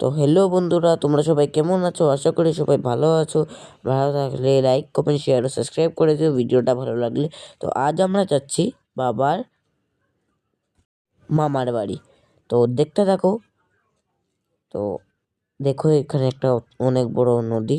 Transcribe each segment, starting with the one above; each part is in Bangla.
তো হ্যালো বন্ধুরা, তোমরা সবাই কেমন আছো? আশা করি সবাই ভালো আছো। ভালো থাকলে লাইক কমেন্ট শেয়ার সাবস্ক্রাইব করে দিও, ভিডিওটা ভালো লাগলে। তো আজ আমরা যাচ্ছি বাবার মামার বাড়ি। তো দেখতে থাকো। তো দেখো এখানে একটা অনেক বড় নদী।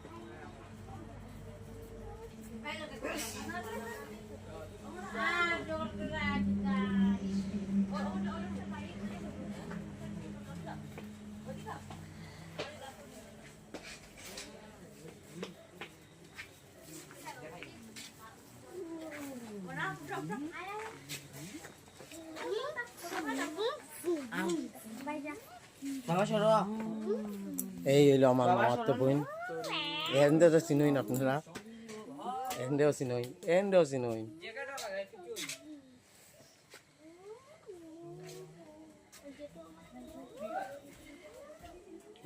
এই হইল আমার মামার তো বোন তো চিনই না আপনারা। এন্ডেও চিনই এন্ডেও চিনই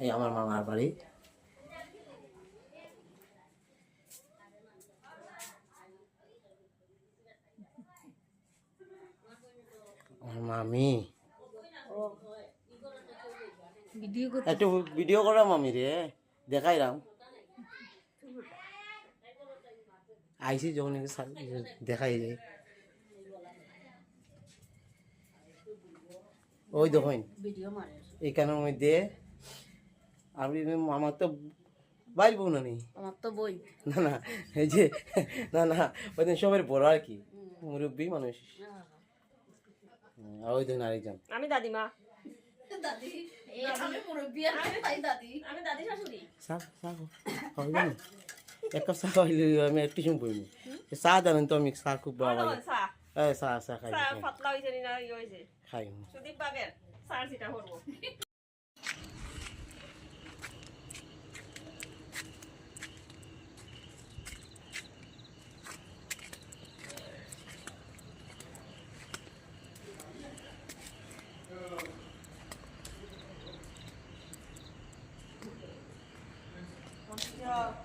এই আমার মামার বাড়ি। আমার মামি। একটু ভিডিও করো আমি রে দেখাই রাম। আইসি যখন দেখাই যায়। ওই দেখুন এখানের মধ্যে আমি আমার তো বাইর বউ না নেই আমার তো বই। না না এই যে না না ওই দিন সবাই বড় আর কি মুরব্বী মানুষ। ওই দিন আরেকজন। আমি দাদিমা। আমি মুরব্বি আর তাই দাদি। আমি দাদি শাশুড়ি। চা চা খাওয়াই না এক কাপ চা খাইলে আমি টিউশন পড়ি চা জানেন তো আমি চা খুব ভালো লাগে। এই চা চা খাই। পাতলা হয়েছে না ইয়ে হয়েছে খাই। সুদীপ বাগের চার সিটা করব। আমি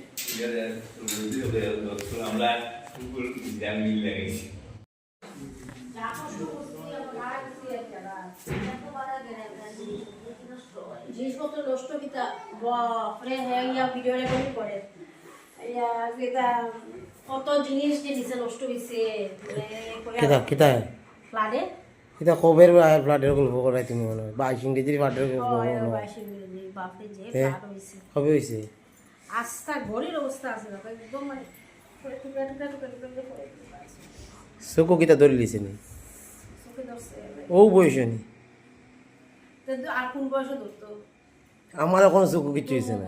আমরা মিল লাগাইছি জিনিসপত্র নষ্ট কিতা বাপরে হ্যাঁ ইয়া ভিডিও রেকর্ডিং করে ইয়া কিতা কত জিনিস যে নিচে নষ্ট হয়েছে কিতা কিতা ফ্লাডে কিতা কবের ফ্লাডের গল্প করাই তুমি মনে হয় বাইশ ইংরেজির ফ্লাডের গল্প বাপরে যে ফ্লাড হয়েছে কবে হয়েছে আস্থা ঘড়ির অবস্থা আছে না একদম মানে পুরো টুকরা টুকরা টুকরা টুকরা করে পড়ে কিতা ধরে লিছে নি? ও বয়স নি তো আর কোন বয়সে ধরতো? আমার কোনো চকু কিছু হয়েছে না।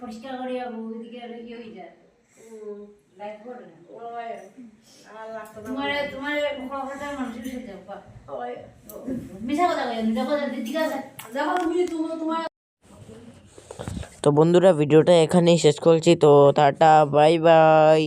পরিষ্কার করে ওইদিকে ইয়ে হয়ে যায় তোমার তোমার মিশা কথা কই দেখো দিদিকে আছে। তো বন্ধুরা ভিডিওটা এখানেই শেষ করছি তো টাটা বাই বাই।